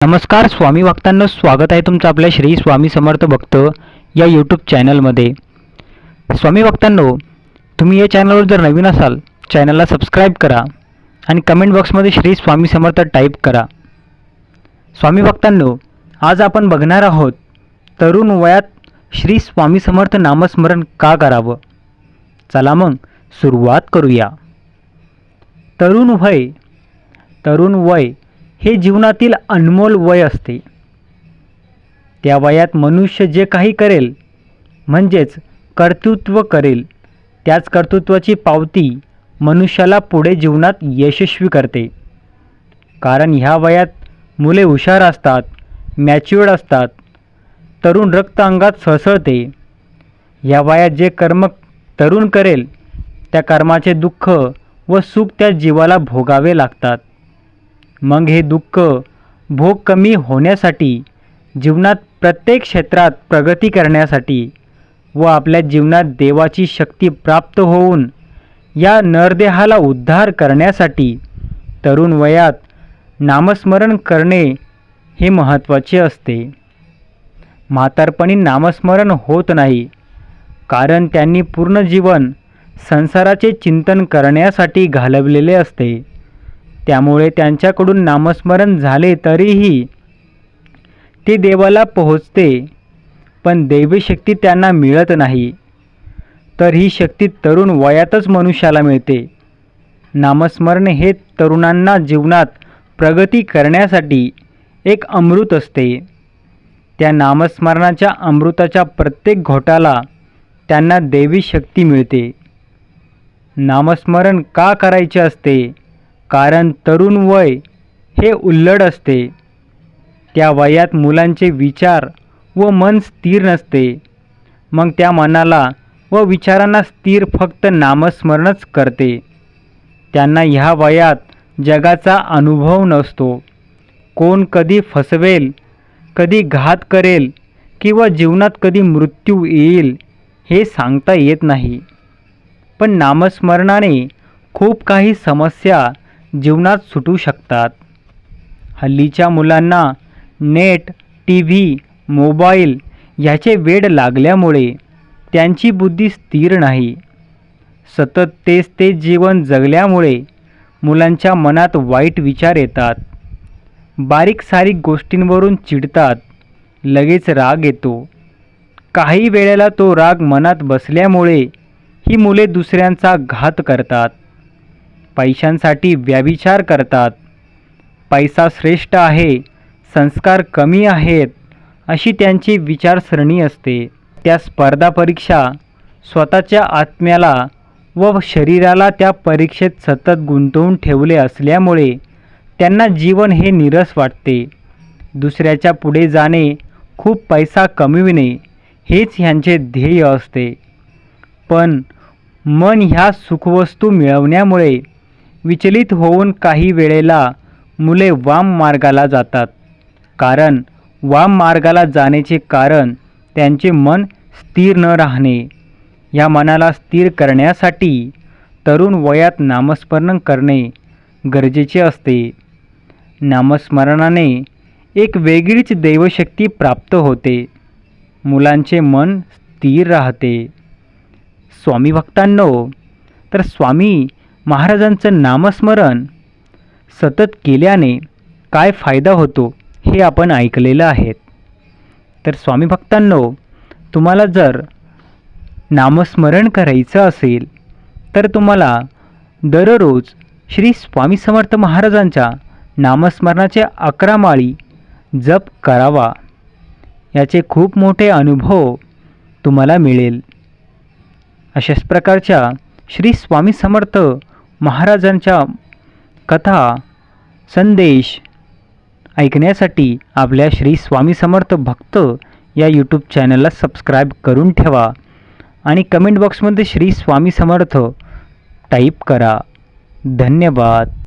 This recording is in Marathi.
नमस्कार स्वामी भक्तांना स्वागत आहे तुमचं आपल्या श्री स्वामी समर्थ भक्त या यूट्यूब चॅनलमध्ये स्वामी भक्तांनो तुम्ही या चॅनलवर जर नवीन असाल चॅनलला सबस्क्राईब करा आणि कमेंट बॉक्समध्ये श्री स्वामी समर्थ टाईप करा. स्वामी भक्तांनो आज आपण बघणार आहोत तरुण वयात श्री स्वामी समर्थ नामस्मरण का करावं? चला मग सुरुवात करूया. तरुण वय तरुण वय हे जीवनातील अनमोल वय असते. त्या वयात मनुष्य जे काही करेल म्हणजेच कर्तृत्व करेल त्याच कर्तृत्वाची पावती मनुष्याला पुढे जीवनात यशस्वी करते. कारण ह्या वयात मुले हुशार असतात मॅच्युअर्ड असतात तरुण रक्त अंगात सळसळते. या वयात जे कर्म तरुण करेल त्या कर्माचे दुःख व सुख त्या जीवाला भोगावे लागतात. मग हे दुःख भोग कमी होण्यासाठी जीवनात प्रत्येक क्षेत्रात प्रगती करण्यासाठी व आपल्या जीवनात देवाची शक्ती प्राप्त होऊन या नरदेहाला उद्धार करण्यासाठी तरुण वयात नामस्मरण करणे हे महत्त्वाचे असते. म्हातारपणी नामस्मरण होत नाही कारण त्यांनी पूर्ण जीवन संसाराचे चिंतन करण्यासाठी घालवलेले असते. त्यामुळे त्यांच्याकडून नामस्मरण झाले तरीही ते देवाला पोहोचते. पण दैवी शक्ती त्यांना मिळत नाही. तर ही शक्ती तरुण वयातच मनुष्याला मिळते. नामस्मरण हे तरुणांना जीवनात प्रगती करण्यासाठी एक अमृत असते. त्या नामस्मरणाच्या अमृताच्या प्रत्येक घोटाला त्यांना देवी शक्ती मिळते. नामस्मरण का करायचे असते? कारण तरुण वय हे उल्लड असते. त्या वयात मुलांचे विचार व मन स्थिर नसते. मग त्या मनाला व विचारांना स्थिर फक्त नामस्मरणच करते. त्यांना ह्या वयात जगाचा अनुभव नसतो. कोण कधी फसवेल कधी घात करेल किंवा जीवनात कधी मृत्यू येईल हे सांगता येत नाही. पण नामस्मरणाने खूप काही समस्या जीवनात सुटू शकतात. हल्लीच्या मुलांना नेट टी व्ही मोबाईल ह्याचे वेड लागल्यामुळे त्यांची बुद्धी स्थिर नाही. सतत तेच ते जीवन जगल्यामुळे मुलांच्या मनात वाईट विचार येतात. बारीक सारीक गोष्टींवरून चिडतात. लगेच राग येतो. काही वेळेला तो राग मनात बसल्यामुळे ही मुले दुसऱ्यांचा घात करतात. पैशांसाठी व्यभिचार करतात. पैसा श्रेष्ठ आहे संस्कार कमी आहेत अशी त्यांची विचारसरणी असते. त्या स्पर्धा परीक्षा स्वतःच्या आत्म्याला व शरीराला त्या परीक्षेत सतत गुंतवून ठेवले असल्यामुळे त्यांना जीवन हे निरस वाटते. दुसऱ्याच्या पुढे जाणे खूप पैसा कमविणे हेच ह्यांचे ध्येय असते. पण मन ह्या सुखवस्तू मिळवण्यामुळे विचलित होऊन काही वेळेला मुले वाम मार्गाला जातात. कारण वाम मार्गाला जाण्याचे कारण त्यांचे मन स्थिर न राहणे. या मनाला स्थिर करण्यासाठी तरुण वयात नामस्मरण करणे गरजेचे असते. नामस्मरणाने एक वेगळीच दैवशक्ती प्राप्त होते. मुलांचे मन स्थिर राहते. स्वामी भक्तांनो तर स्वामी महाराजांचं नामस्मरण सतत केल्याने काय फायदा होतो हे आपण ऐकलेलं आहे. तर स्वामी भक्तांनो तुम्हाला जर नामस्मरण करायचं असेल तर तुम्हाला दररोज श्री स्वामी समर्थ महाराजांच्या नामस्मरणाचे अकरा माळी जप करावा. याचे खूप मोठे अनुभव तुम्हाला मिळेल. अशाच प्रकारच्या श्री स्वामी समर्थ महाराजांच्या कथा संदेश ऐकण्यासाठी आपल्या श्री स्वामी समर्थ भक्त या यूट्यूब चॅनलला सबस्क्राईब करून ठेवा आणि कमेंट बॉक्समध्ये श्री स्वामी समर्थ टाईप करा. धन्यवाद.